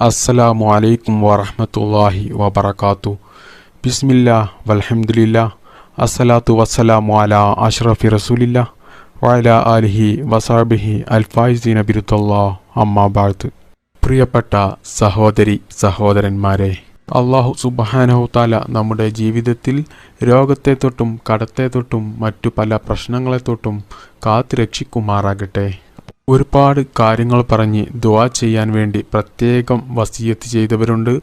അസ്സലാമു അലൈക്കും വറഹ്മത്തുള്ളാഹി വബർക്കാത്തു ബിസ്മില്ല വലഹമുല്ല അസ്സലാത്തു വസ്സലാമു അലാ അഷ്റഫി റസൂലില്ല വഅലാ ആലിഹി വസാബിഹി അൽഫായിസീന ബിരുത്തല്ലാ അമ്മാ ബാഴ്ത്ത് പ്രിയപ്പെട്ട സഹോദരി സഹോദരന്മാരെ അള്ളാഹു സുബഹാനഹു താല നമ്മുടെ ജീവിതത്തിൽ രോഗത്തെ തൊട്ടും കടത്തെ തൊട്ടും മറ്റു പല പ്രശ്നങ്ങളെ തൊട്ടും കാത്തു രക്ഷിക്കുമാറാകട്ടെ ഒരുപാട് കാര്യങ്ങൾ പറഞ്ഞ് ദുവാ ചെയ്യാൻ വേണ്ടി പ്രത്യേകം വസീയത്ത് ചെയ്തവരുണ്ട്.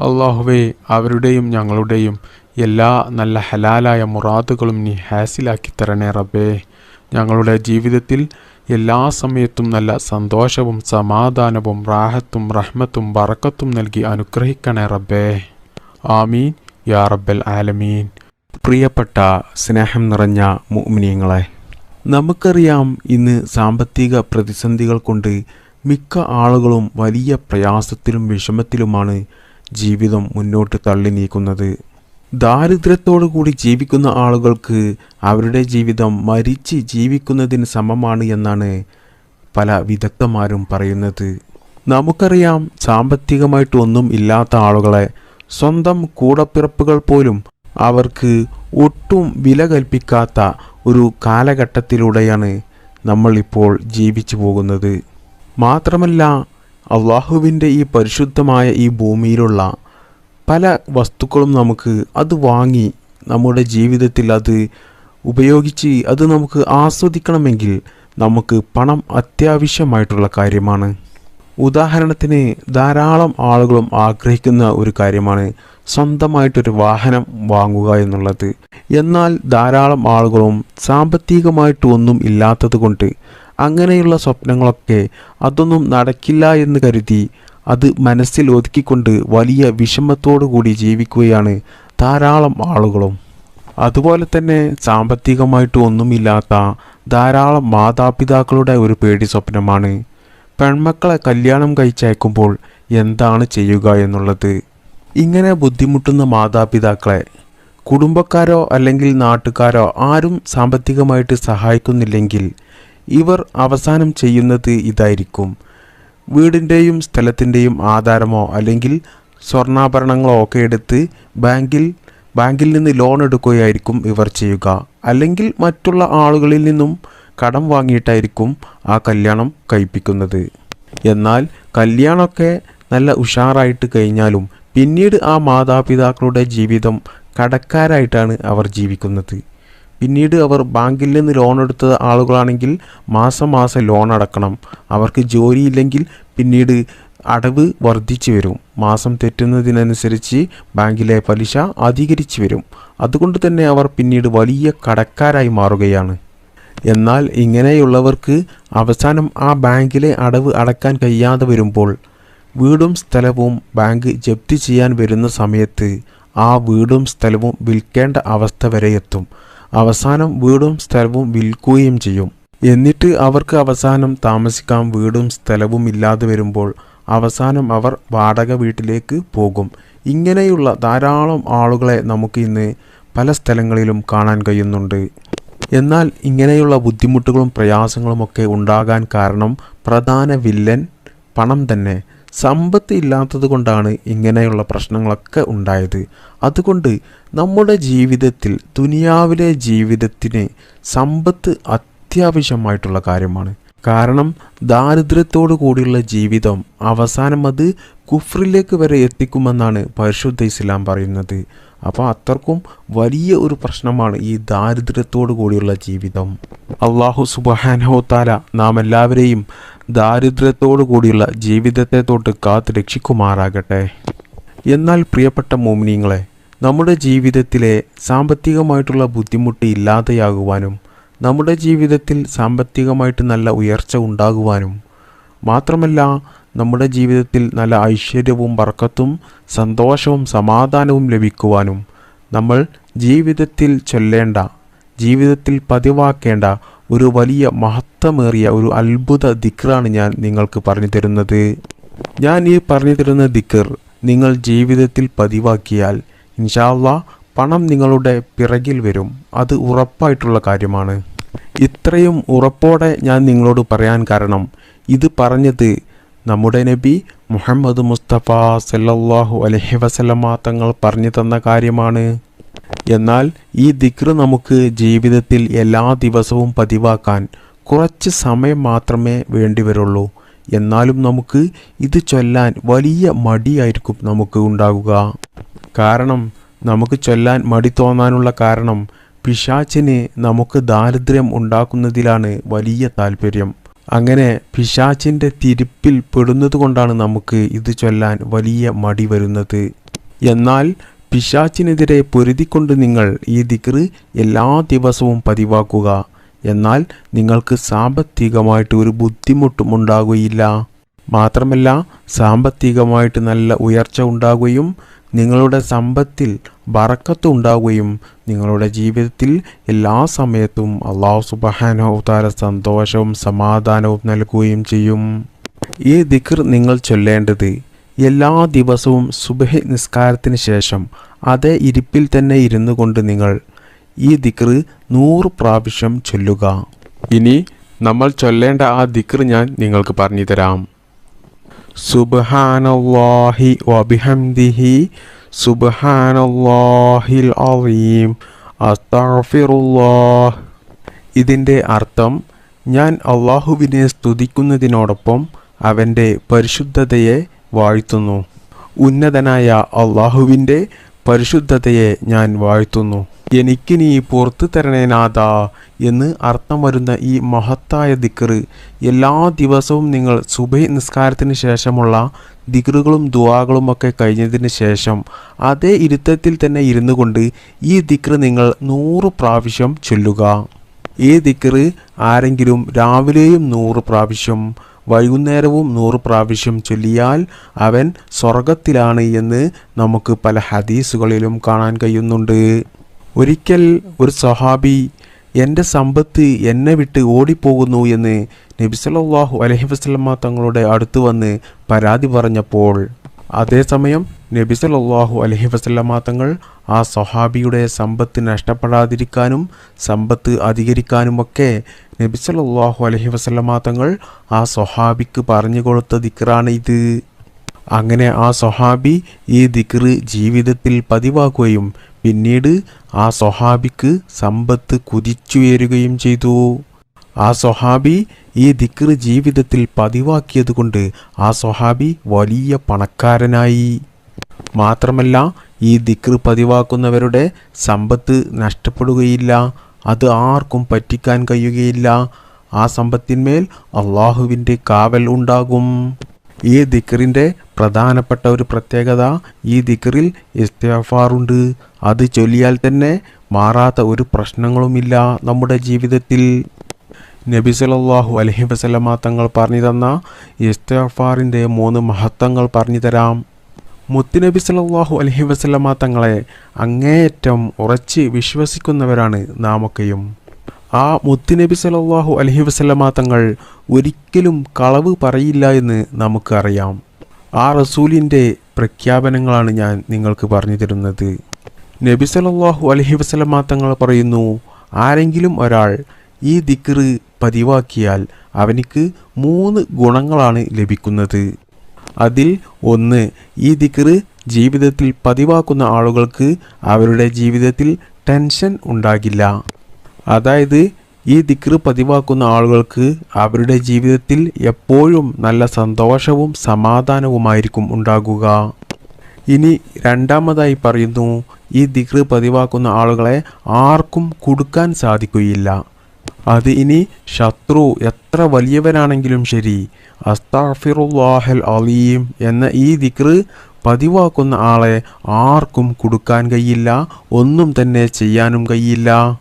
അള്ളാഹുവേ അവരുടെയും ഞങ്ങളുടെയും എല്ലാ നല്ല ഹലാലായ മുറാദുകളും നീ ഹാസിലാക്കി തരണേ റബ്ബേ. ഞങ്ങളുടെ ജീവിതത്തിൽ എല്ലാ സമയത്തും നല്ല സന്തോഷവും സമാധാനവും റാഹത്തും റഹ്മത്തും ബറക്കത്തും നൽകി അനുഗ്രഹിക്കണേ റബ്ബേ. ആമീൻ. യാ റബ്ബൽ ആലമീൻ. പ്രിയപ്പെട്ട സ്നേഹം നിറഞ്ഞ മുഅ്മിനീങ്ങളെ നമുക്കറിയാം ഇന്ന് സാമ്പത്തിക പ്രതിസന്ധികൾ കൊണ്ട് മിക്ക ആളുകളും വലിയ പ്രയാസത്തിലും വിഷമത്തിലുമാണ് ജീവിതം മുന്നോട്ട് തള്ളി നീക്കുന്നത്. ദാരിദ്ര്യത്തോടു കൂടി ജീവിക്കുന്ന ആളുകൾക്ക് അവരുടെ ജീവിതം മരിച്ച് ജീവിക്കുന്നതിന് സമമാണ് എന്നാണ് പല വിദഗ്ധന്മാരും പറയുന്നത്. നമുക്കറിയാം സാമ്പത്തികമായിട്ട് ഒന്നും ഇല്ലാത്ത ആളുകളെ സ്വന്തം കൂടപ്പിറപ്പുകൾ പോലും അവർക്ക് ഒട്ടും വില കൽപ്പിക്കാത്ത ഒരു കാലഘട്ടത്തിലൂടെയാണ് നമ്മളിപ്പോൾ ജീവിച്ചു പോകുന്നത്. മാത്രമല്ല അള്ളാഹുവിന്റെ ഈ പരിശുദ്ധമായ ഈ ഭൂമിയിലുള്ള പല വസ്തുക്കളും നമുക്ക് അത് വാങ്ങി നമ്മുടെ ജീവിതത്തിൽ അത് ഉപയോഗിച്ച് അത് നമുക്ക് ആസ്വദിക്കണമെങ്കിൽ നമുക്ക് പണം അത്യാവശ്യമായിട്ടുള്ള കാര്യമാണ്. ഉദാഹരണത്തിന് ധാരാളം ആളുകളും ആഗ്രഹിക്കുന്ന ഒരു കാര്യമാണ് സ്വന്തമായിട്ടൊരു വാഹനം വാങ്ങുക എന്നുള്ളത്. എന്നാൽ ധാരാളം ആളുകളും സാമ്പത്തികമായിട്ട് ഒന്നും ഇല്ലാത്തത് കൊണ്ട് അങ്ങനെയുള്ള സ്വപ്നങ്ങളൊക്കെ അതൊന്നും നടക്കില്ല എന്ന് കരുതി അത് മനസ്സിൽ ഒതുക്കിക്കൊണ്ട് വലിയ വിഷമത്തോടു കൂടി ജീവിക്കുകയാണ് ധാരാളം ആളുകളും. അതുപോലെ തന്നെ സാമ്പത്തികമായിട്ട് ഒന്നുമില്ലാത്ത ധാരാളം മാതാപിതാക്കളുടെ ഒരു പേടി സ്വപ്നമാണ്. പെൺമക്കളെ കല്യാണം കഴിച്ചയക്കുമ്പോൾ എന്താണ് ചെയ്യുക എന്നുള്ളത്. ഇങ്ങനെ ബുദ്ധിമുട്ടുന്ന മാതാപിതാക്കളെ കുടുംബക്കാരോ അല്ലെങ്കിൽ നാട്ടുകാരോ ആരും സാമ്പത്തികമായിട്ട് സഹായിക്കുന്നില്ലെങ്കിൽ ഇവർ അവസാനം ചെയ്യുന്നത് ഇതായിരിക്കും. വീടിന്റെയും സ്ഥലത്തിന്റെയും ആധാരമോ അല്ലെങ്കിൽ സ്വർണാഭരണങ്ങളോ ഒക്കെ എടുത്ത് ബാങ്കിൽ ബാങ്കിൽ നിന്ന് ലോൺ എടുക്കുകയായിരിക്കും ഇവർ ചെയ്യുക. അല്ലെങ്കിൽ മറ്റുള്ള ആളുകളിൽ നിന്നും കടം വാങ്ങിയിട്ടായിരിക്കും ആ കല്യാണം കഴിപ്പിക്കുന്നത്. എന്നാൽ കല്യാണമൊക്കെ നല്ല ഉഷാറായിട്ട് കഴിഞ്ഞാലും പിന്നീട് ആ മാതാപിതാക്കളുടെ ജീവിതം കടക്കാരായിട്ടാണ് അവർ ജീവിക്കുന്നത്. പിന്നീട് അവർ ബാങ്കിൽ നിന്ന് ലോൺ എടുത്ത ആളുകളാണെങ്കിൽ മാസം മാസം ലോൺ അടക്കണം. അവർക്ക് ജോലിയില്ലെങ്കിൽ പിന്നീട് അടവ് വർദ്ധിച്ചു വരും. മാസം തെറ്റുന്നതിനനുസരിച്ച് ബാങ്കിലെ പലിശ അധികരിച്ചു വരും. അതുകൊണ്ട് തന്നെ അവർ പിന്നീട് വലിയ കടക്കാരായി മാറുകയാണ്. എന്നാൽ ഇങ്ങനെയുള്ളവർക്ക് അവസാനം ആ ബാങ്കിലെ അടവ് അടക്കാൻ കഴിയാതെ വരുമ്പോൾ വീടും സ്ഥലവും ബാങ്ക് ജപ്തി ചെയ്യാൻ വരുന്ന സമയത്ത് ആ വീടും സ്ഥലവും വിൽക്കേണ്ട അവസ്ഥ വരെ എത്തും. അവസാനം വീടും സ്ഥലവും വിൽക്കുകയും ചെയ്യും. എന്നിട്ട് അവർക്ക് അവസാനം താമസിക്കാൻ വീടും സ്ഥലവും ഇല്ലാതെ വരുമ്പോൾ അവസാനം അവർ വാടക വീട്ടിലേക്ക് പോകും. ഇങ്ങനെയുള്ള ധാരാളം ആളുകളെ നമുക്ക് ഇന്ന് പല സ്ഥലങ്ങളിലും കാണാൻ കഴിയുന്നുണ്ട്. എന്നാൽ ഇങ്ങനെയുള്ള ബുദ്ധിമുട്ടുകളും പ്രയാസങ്ങളും ഒക്കെ ഉണ്ടാകാൻ കാരണം പ്രധാന വില്ലൻ പണം തന്നെ. സമ്പത്ത് ഇല്ലാത്തത് കൊണ്ടാണ് ഇങ്ങനെയുള്ള പ്രശ്നങ്ങളൊക്കെ ഉണ്ടായത്. അതുകൊണ്ട് നമ്മുടെ ജീവിതത്തിൽ ദുനിയാവിലെ ജീവിതത്തിന് സമ്പത്ത് അത്യാവശ്യമായിട്ടുള്ള കാര്യമാണ്. കാരണം ദാരിദ്ര്യത്തോടു കൂടിയുള്ള ജീവിതം അവസാനം അത് കുഫ്രിലേക്ക് വരെ എത്തിക്കുമെന്നാണ് പരിശുദ്ധ ഇസ്ലാം പറയുന്നത്. അപ്പോൾ അത്രക്കും വലിയ ഒരു പ്രശ്നമാണ് ഈ ദാരിദ്ര്യത്തോടു കൂടിയുള്ള ജീവിതം. അള്ളാഹു താല നാം എല്ലാവരെയും ദാരിദ്ര്യത്തോടു കൂടിയുള്ള ജീവിതത്തെ തൊട്ട് കാത്ത് രക്ഷിക്കുമാറാകട്ടെ. എന്നാൽ പ്രിയപ്പെട്ട മോമിനിയങ്ങളെ നമ്മുടെ ജീവിതത്തിലെ സാമ്പത്തികമായിട്ടുള്ള ബുദ്ധിമുട്ട് ഇല്ലാതെയാകുവാനും നമ്മുടെ ജീവിതത്തിൽ സാമ്പത്തികമായിട്ട് നല്ല ഉയർച്ച ഉണ്ടാകുവാനും മാത്രമല്ല നമ്മുടെ ജീവിതത്തിൽ നല്ല ഐശ്വര്യവും വർക്കത്തും സന്തോഷവും സമാധാനവും ലഭിക്കുവാനും നമ്മൾ ജീവിതത്തിൽ ചൊല്ലേണ്ട ജീവിതത്തിൽ പതിവാക്കേണ്ട ഒരു വലിയ മഹത്വമേറിയ ഒരു അത്ഭുത ദിക്റാണ് ഞാൻ നിങ്ങൾക്ക് പറഞ്ഞു തരുന്നത്. ഞാൻ ഈ പറഞ്ഞു തരുന്ന ദിക്കർ നിങ്ങൾ ജീവിതത്തിൽ പതിവാക്കിയാൽ ഇൻഷാല്ല പണം നിങ്ങളുടെ പിറകിൽ വരും. അത് ഉറപ്പായിട്ടുള്ള കാര്യമാണ്. ഇത്രയും ഉറപ്പോടെ ഞാൻ നിങ്ങളോട് പറയാൻ കാരണം ഇത് പറഞ്ഞത് നമ്മുടെ നബി മുഹമ്മദ് മുസ്തഫ സല്ലല്ലാഹു അലഹി വസല്ലമ തങ്ങൾ പറഞ്ഞു തന്ന കാര്യമാണ്. എന്നാൽ ഈ ദിക്ർ നമുക്ക് ജീവിതത്തിൽ എല്ലാ ദിവസവും പതിവാക്കാൻ കുറച്ച് സമയം മാത്രമേ വേണ്ടി വേണ്ടിവരുള്ളൂ എന്നാലും നമുക്ക് ഇത് ചൊല്ലാൻ വലിയ മടിയായിരിക്കും നമുക്ക് ഉണ്ടാകുക കാരണം നമുക്ക് ചൊല്ലാൻ മടി തോന്നാനുള്ള കാരണം പിശാച്ചിന് നമുക്ക് ദാരിദ്ര്യം ഉണ്ടാക്കുന്നതിലാണ് വലിയ താല്പര്യം. അങ്ങനെ പിശാച്ചിന്റെ തിരിപ്പിൽ പെടുന്നത് കൊണ്ടാണ് നമുക്ക് ഇത് ചൊല്ലാൻ വലിയ മടി വരുന്നത്. എന്നാൽ പിശാച്ചിനെതിരെ പൊരുതിക്കൊണ്ട് നിങ്ങൾ ഈ ദിക്റ് എല്ലാ ദിവസവും പതിവാക്കുക. എന്നാൽ നിങ്ങൾക്ക് സാമ്പത്തികമായിട്ട് ഒരു ബുദ്ധിമുട്ടും ഉണ്ടാകുകയില്ല. മാത്രമല്ല സാമ്പത്തികമായിട്ട് നല്ല ഉയർച്ച ഉണ്ടാകുകയും നിങ്ങളുടെ സമ്പത്തിൽ ബറക്കത്ത് ഉണ്ടാവുകയും നിങ്ങളുടെ ജീവിതത്തിൽ എല്ലാ സമയത്തും അള്ളാഹു സുബഹാനോതാര സന്തോഷവും സമാധാനവും നൽകുകയും ചെയ്യും. ഈ ദിക്ർ നിങ്ങൾ ചൊല്ലേണ്ടത് എല്ലാ ദിവസവും സുബഹി നിസ്കാരത്തിന് ശേഷം അതേ ഇരിപ്പിൽ തന്നെ ഇരുന്നു കൊണ്ട് നിങ്ങൾ ഈ ദിക്ർ നൂറ് പ്രാവശ്യം ചൊല്ലുക. ഇനി നമ്മൾ ചൊല്ലേണ്ട ആ ദിക്ർ ഞാൻ നിങ്ങൾക്ക് പറഞ്ഞു തരാം സുബഹാനി സുബ്ഹാനല്ലാഹിൽ അലീം. അസ്തഗ്ഫിറുല്ലാഹ്. ഇതിന്റെ അർത്ഥം ഞാൻ അള്ളാഹുവിനെ സ്തുതിക്കുന്നതിനോടൊപ്പം അവന്റെ പരിശുദ്ധതയെ വാഴ്ത്തുന്നു. ഉന്നതനായ അള്ളാഹുവിന്റെ പരിശുദ്ധതയെ ഞാൻ വാഴ്ത്തുന്നു. എനിക്ക് നീ പുറത്തു തരണേനാഥ എന്ന് അർത്ഥം വരുന്ന ഈ മഹത്തായ ദിക്റ് എല്ലാ ദിവസവും നിങ്ങൾ സുബൈ നിസ്കാരത്തിന് ശേഷമുള്ള ദിക്റുകളും ദുവാകളും ഒക്കെ കഴിഞ്ഞതിന് ശേഷം അതേ ഇരുത്തത്തിൽ തന്നെ ഇരുന്നു കൊണ്ട് ഈ ദിക്റ് നിങ്ങൾ നൂറ് പ്രാവശ്യം ചൊല്ലുക. ഈ ദിക്റ് ആരെങ്കിലും രാവിലെയും നൂറ് പ്രാവശ്യം വൈകുന്നേരവും നൂറ് പ്രാവശ്യം ചൊല്ലിയാൽ അവൻ സ്വർഗത്തിലാണ് എന്ന് നമുക്ക് പല ഹദീസുകളിലും കാണാൻ കഴിയുന്നുണ്ട്. ഒരിക്കൽ ഒരു സഹാബി എന്റെ സമ്പത്ത് എന്നെ വിട്ട് ഓടിപ്പോകുന്നു എന്ന് നബി സല്ലല്ലാഹു അലൈഹി വസല്ലമ തങ്ങളുടെ അടുത്ത് വന്ന് പരാതി പറഞ്ഞപ്പോൾ അതേസമയം നബി സല്ലല്ലാഹു അലഹി വസല്ലമ തങ്ങൾ ആ സൊഹാബിയുടെ സമ്പത്ത് നഷ്ടപ്പെടാതിരിക്കാനും സമ്പത്ത് അധികരിക്കാനുമൊക്കെ നബി സല്ലല്ലാഹു അലഹി വസല്ലമ തങ്ങൾ ആ സൊഹാബിക്ക് പറഞ്ഞു കൊടുത്ത ദിക്റാണ് ഇത്. അങ്ങനെ ആ സൊഹാബി ഈ ദിക്റ് ജീവിതത്തിൽ പതിവാക്കുകയും പിന്നീട് ആ സൊഹാബിക്ക് സമ്പത്ത് കുതിച്ചുയരുകയും ചെയ്തു. ആ സൊഹാബി ഈ ദിക്ർ ജീവിതത്തിൽ പതിവാക്കിയതുകൊണ്ട് ആ സൊഹാബി വലിയ പണക്കാരനായി. മാത്രമല്ല ഈ ദിക്ർ പതിവാക്കുന്നവരുടെ സമ്പത്ത് നഷ്ടപ്പെടുകയില്ല. അത് ആർക്കും പറ്റിക്കാൻ കഴിയുകയില്ല. ആ സമ്പത്തിന്മേൽ അള്ളാഹുവിന്റെ കാവൽ ഉണ്ടാകും. ഈ ദിക്റിന്റെ പ്രധാനപ്പെട്ട ഒരു പ്രത്യേകത ഈ ദിക്റിൽ ഇസ്തഫാറുണ്ട് അത് ചൊല്ലിയാൽ തന്നെ മാറാത്ത ഒരു പ്രശ്നങ്ങളുമില്ല നമ്മുടെ ജീവിതത്തിൽ. നബി സല്ലല്ലാഹു അലഹി വസല്ലമ തങ്ങൾ പറഞ്ഞു തന്ന ഇസ്തഫാറിന്റെ മൂന്ന് മഹത്വങ്ങൾ പറഞ്ഞു തരാം. മുത്തുനബി സല്ലല്ലാഹു അലഹി വസല്ലമ തങ്ങളെ അങ്ങേയറ്റം ഉറച്ച് വിശ്വസിക്കുന്നവരാണ് നാമൊക്കെയും. ആ മുത്തുനബി സല്ലല്ലാഹു അലഹി വസല്ലമ തങ്ങൾ ഒരിക്കലും കളവ് പറയില്ല എന്ന് നമുക്കറിയാം ആ റസൂലിന്റെ പ്രഖ്യാപനങ്ങളാണ് ഞാൻ നിങ്ങൾക്ക് പറഞ്ഞു തരുന്നത്. നബി സല്ലല്ലാഹു അലഹി വസല്ലമ തങ്ങൾ പറയുന്നു ആരെങ്കിലും ഒരാൾ ഈ ദിക്റ് പതിവാക്കിയാൽ അവനിക്ക് മൂന്ന് ഗുണങ്ങളാണ് ലഭിക്കുന്നത്. അതിൽ ഒന്ന് ഈ ദിക്റ് ജീവിതത്തിൽ പതിവാക്കുന്ന ആളുകൾക്ക് അവരുടെ ജീവിതത്തിൽ ടെൻഷൻ ഉണ്ടാകില്ല. അതായത് ഈ ദിക്റ് പതിവാക്കുന്ന ആളുകൾക്ക് അവരുടെ ജീവിതത്തിൽ എപ്പോഴും നല്ല സന്തോഷവും സമാധാനവുമായിരിക്കും ഉണ്ടാകുക. ഇനി രണ്ടാമതായി പറയുന്നു ഈ ദിക്റ് പതിവാക്കുന്ന ആളുകളെ ആർക്കും കൊടുക്കാൻ സാധിക്കുകയില്ല. അത് ഇനി ശത്രു എത്ര വലിയവനാണെങ്കിലും ശരി അസ്താഫിറുല്ലാഹൽ അലീം എന്ന ഈ ദിക്റ് പതിവാക്കുന്ന ആളെ ആർക്കും കൊടുക്കാൻ കഴിയില്ല ഒന്നും തന്നെ ചെയ്യാനും കഴിയില്ല.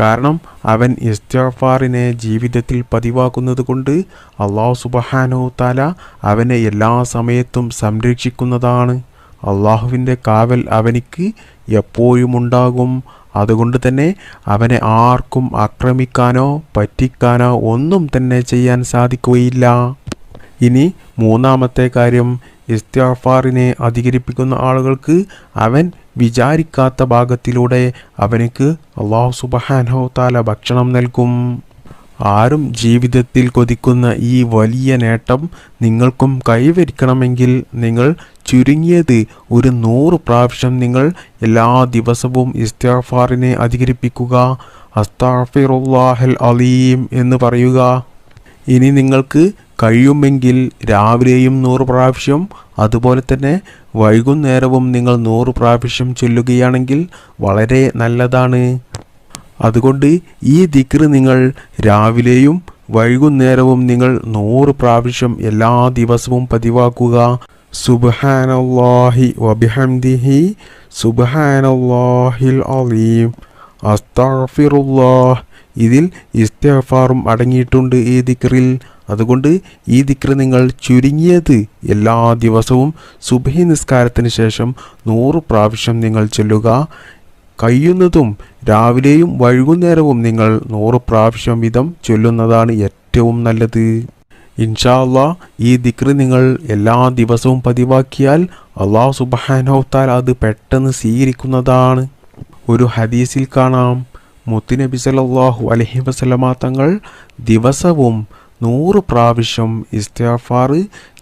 കാരണം അവൻ ഇസ്തഫാറിനെ ജീവിതത്തിൽ പതിവാക്കുന്നത് കൊണ്ട് അള്ളാഹു സുബഹാനോ താല അവനെ എല്ലാ സമയത്തും സംരക്ഷിക്കുന്നതാണ്. അള്ളാഹുവിന്റെ കാവൽ അവനിക്ക് എപ്പോഴും ഉണ്ടാകും. അതുകൊണ്ട് തന്നെ അവനെ ആർക്കും ആക്രമിക്കാനോ പറ്റിക്കാനോ ഒന്നും തന്നെ ചെയ്യാൻ സാധിക്കുകയില്ല. ഇനി മൂന്നാമത്തെ കാര്യം ഇസ്തിഗ്ഫാറിനെ അധികരിപ്പിക്കുന്ന ആളുകൾക്ക് അവൻ വിചാരിക്കാത്ത ഭാഗത്തിലൂടെ അവനക്ക് അള്ളാഹു സുബഹാനോ താല ഭക്ഷണം നൽകും. ആരും ജീവിതത്തിൽ കൊതിക്കുന്ന ഈ വലിയ നേട്ടം നിങ്ങൾക്കും കൈവരിക്കണമെങ്കിൽ നിങ്ങൾ ചുരുങ്ങിയത് ഒരു നൂറ് പ്രാവശ്യം നിങ്ങൾ എല്ലാ ദിവസവും ഇസ്തിഗ്ഫാറിനെ അധികരിപ്പിക്കുക. അസ്താഫിറുല്ലാഹൽ അലീം എന്ന് പറയുക. ഇനി നിങ്ങൾക്ക് കഴിയുമെങ്കിൽ രാവിലെയും നൂറ് പ്രാവശ്യം അതുപോലെ തന്നെ വൈകുന്നേരവും നിങ്ങൾ നൂറ് പ്രാവശ്യം ചൊല്ലുകയാണെങ്കിൽ വളരെ നല്ലതാണ്. അതുകൊണ്ട് ഈ ദിക്റ് നിങ്ങൾ രാവിലെയും വൈകുന്നേരവും നിങ്ങൾ നൂറ് പ്രാവശ്യം എല്ലാ ദിവസവും പതിവാക്കുക. സുബ്ഹാനല്ലാഹി വബിഹംദിഹി സുബ്ഹാനല്ലാഹിൽ അലീം. അസ്തഗ്ഫിറുല്ലാഹ്. ഇതിൽ ഇസ്തഫാറും അടങ്ങിയിട്ടുണ്ട് ഈ ദിക്റിൽ. അതുകൊണ്ട് ഈ ദിക്ര നിങ്ങൾ ചുരുങ്ങിയത് എല്ലാ ദിവസവും സുബഹി നിസ്കാരത്തിന് ശേഷം നൂറ് പ്രാവശ്യം നിങ്ങൾ ചെല്ലുക. കഴിയുന്നതും രാവിലെയും വൈകുന്നേരവും നിങ്ങൾ നൂറ് പ്രാവശ്യം വീതം ചൊല്ലുന്നതാണ് ഏറ്റവും നല്ലത്. ഇൻഷാല്ല ഈ ദിക്ർ നിങ്ങൾ എല്ലാ ദിവസവും പതിവാക്കിയാൽ അള്ളാഹു സുബാനോത്താൽ അത് പെട്ടെന്ന് സ്വീകരിക്കുന്നതാണ്. ഒരു ഹദീസിൽ കാണാം. മുത്തുനബി സല്ലല്ലാഹു അലഹി വസല്ലമ തങ്ങൾ ദിവസവും നൂറ് പ്രാവശ്യം ഇസ്തിഗ്ഫാർ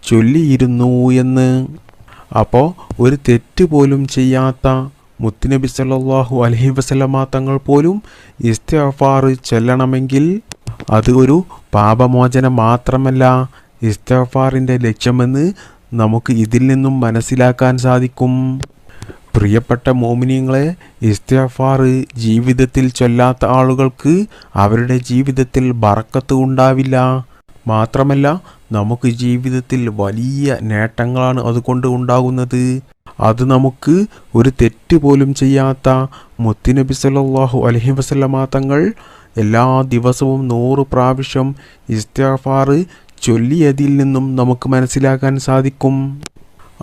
ചൊല്ലിയിരുന്നു എന്ന്. അപ്പോൾ ഒരു തെറ്റ് പോലും ചെയ്യാത്ത മുത്തുനബി സല്ലാഹു അലഹി വസല്ലമ തങ്ങൾ പോലും ഇസ്തിഗ്ഫാർ ചൊല്ലണമെങ്കിൽ അത് ഒരു പാപമോചനം മാത്രമല്ല. ഇസ്തഫാറിന്റെ ലക്ഷ്യമെന്ന് നമുക്ക് ഇതിൽ നിന്നും മനസ്സിലാക്കാൻ സാധിക്കും. പ്രിയപ്പെട്ട മോമിനിയങ്ങളെ ഇസ്തിഗ്ഫാർ ജീവിതത്തിൽ ചൊല്ലാത്ത ആളുകൾക്ക് അവരുടെ ജീവിതത്തിൽ ബറക്കത്ത് ഉണ്ടാവില്ല. മാത്രമല്ല നമുക്ക് ജീവിതത്തിൽ വലിയ നേട്ടങ്ങളാണ് അതുകൊണ്ട് ഉണ്ടാകുന്നത്. അത് നമുക്ക് ഒരു തെറ്റ് പോലും ചെയ്യാത്ത മുത്തുനബി സല്ലല്ലാഹു അലഹി വസല്ലമ തങ്ങൾ എല്ലാ ദിവസവും നൂറ് പ്രാവശ്യം ഇസ്തിഗ്ഫാർ ചൊല്ലിയതിൽ നിന്നും നമുക്ക് മനസ്സിലാക്കാൻ സാധിക്കും.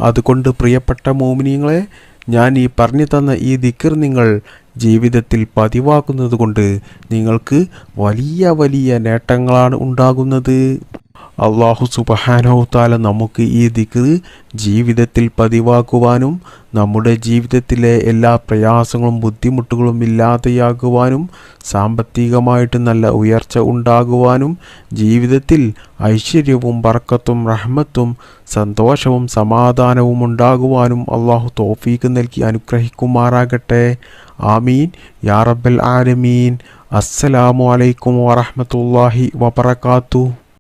അതുകൊണ്ട് പ്രിയപ്പെട്ട മോമിനിയങ്ങളെ ഞാൻ ഈ പറഞ്ഞു തന്ന ഈ ദിക്കർ നിങ്ങൾ ജീവിതത്തിൽ പതിവാക്കുന്നത് കൊണ്ട് നിങ്ങൾക്ക് വലിയ വലിയ നേട്ടങ്ങളാണ് ഉണ്ടാകുന്നത്. അള്ളാഹു സുബഹാനോ താല നമുക്ക് ഈ ദിക്കർ ജീവിതത്തിൽ പതിവാക്കുവാനും നമ്മുടെ ജീവിതത്തിലെ എല്ലാ പ്രയാസങ്ങളും ബുദ്ധിമുട്ടുകളും ഇല്ലാതെയാകുവാനും സാമ്പത്തികമായിട്ട് നല്ല ഉയർച്ച ഉണ്ടാകുവാനും ജീവിതത്തിൽ ഐശ്വര്യവും ബർക്കത്തും റഹ്മത്തും സന്തോഷവും സമാധാനവും ഉണ്ടാകുവാനും അള്ളാഹു തോഫീക്ക് നൽകി അനുഗ്രഹിക്കുമാറാകട്ടെ. ആമീൻ. യാ റബ്ബൽ ആലമീൻ. അസ്സലാമു അലൈക്കും വറഹ്മത്തുള്ളാഹി വബറകാതുഹു